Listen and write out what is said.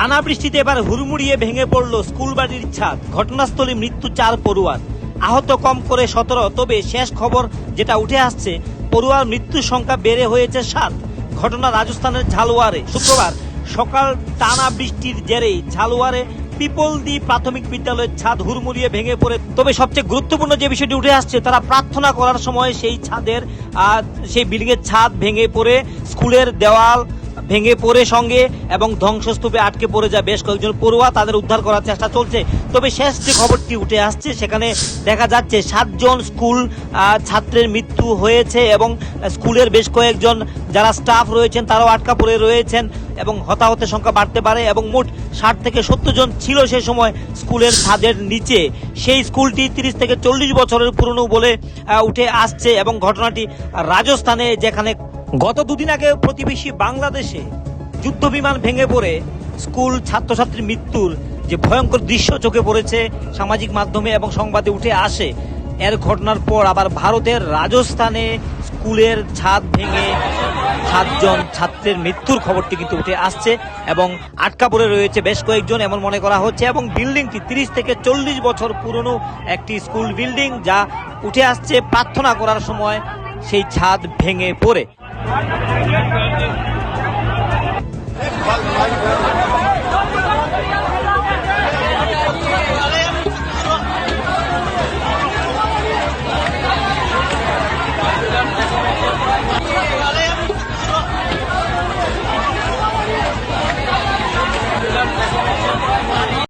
টানা বৃষ্টিতে এবার হুড়মুড়িয়ে ভেঙে পড়ল স্কুল বাড়ির ছাদ। ঘটনাস্থলে মৃত্যু চার পড়ুয়ার আহত কম করে সতেরো, তবে শেষ খবর যেটা উঠে আসছে, পড়ুয়ার মৃত্যুর সংখ্যা বেড়ে হয়েছে সাত। ঘটনা রাজস্থানের ঝালুয়ারে। শুক্রবার সকাল টানা বৃষ্টির জেরেই ঝালুয়ারে পিপলদি প্রাথমিক বিদ্যালয়ের ছাদ হুড়মুড়িয়ে ভেঙে পড়ে। তবে সবচেয়ে গুরুত্বপূর্ণ যে বিষয়টি উঠে আসছে, তারা প্রার্থনা করার সময় সেই ছাদের সেই বিল্ডিংয়ের ছাদ ভেঙে পড়ে। স্কুলের দেওয়াল ভেঙে পড়ে সঙ্গে এবং ধ্বংসস্তূপে আটকে পড়ে যায় বেশ কয়েকজন পড়ুয়া, তাদের উদ্ধার করার চেষ্টা চলছে। তবে শেষ যে খবরটি উঠে আসছে, সেখানে দেখা যাচ্ছে সাতজন স্কুল ছাত্রের মৃত্যু হয়েছে এবং স্কুলের বেশ কয়েকজন যারা স্টাফ রয়েছেন, তারাও আটকা পড়ে রয়েছেন এবং হতাহতের সংখ্যা বাড়তে পারে এবং মোট ষাট থেকে সত্তর জন ছিল সে সময় স্কুলের ছাদের নিচে। সেই স্কুলটি তিরিশ থেকে চল্লিশ বছরের পুরনো বলে উঠে আসছে এবং ঘটনাটি রাজস্থানে যেখানে গত দুদিন আগে প্রতিবেশী বাংলাদেশে যুদ্ধ বিমান ভেঙে পড়ে, স্কুল ছাত্রছাত্রীর মৃত্যুর যে ভয়ঙ্কর দৃশ্য চোখে পড়েছে সামাজিক মাধ্যমে এবং সংবাদে উঠে আসে, এর ঘটনার পর আবার ভারতের রাজস্থানে স্কুলের ছাদ ভেঙে সাতজন ছাত্রের মৃত্যুর খবরটি কিন্তু উঠে আসছে এবং আটকা পড়ে রয়েছে বেশ কয়েকজন এমন মনে করা হচ্ছে এবং বিল্ডিংটি তিরিশ থেকে চল্লিশ বছর পুরনো একটি স্কুল বিল্ডিং যা উঠে আসছে প্রার্থনা করার সময় সেই ছাদ ভেঙে পড়ে। Thank you.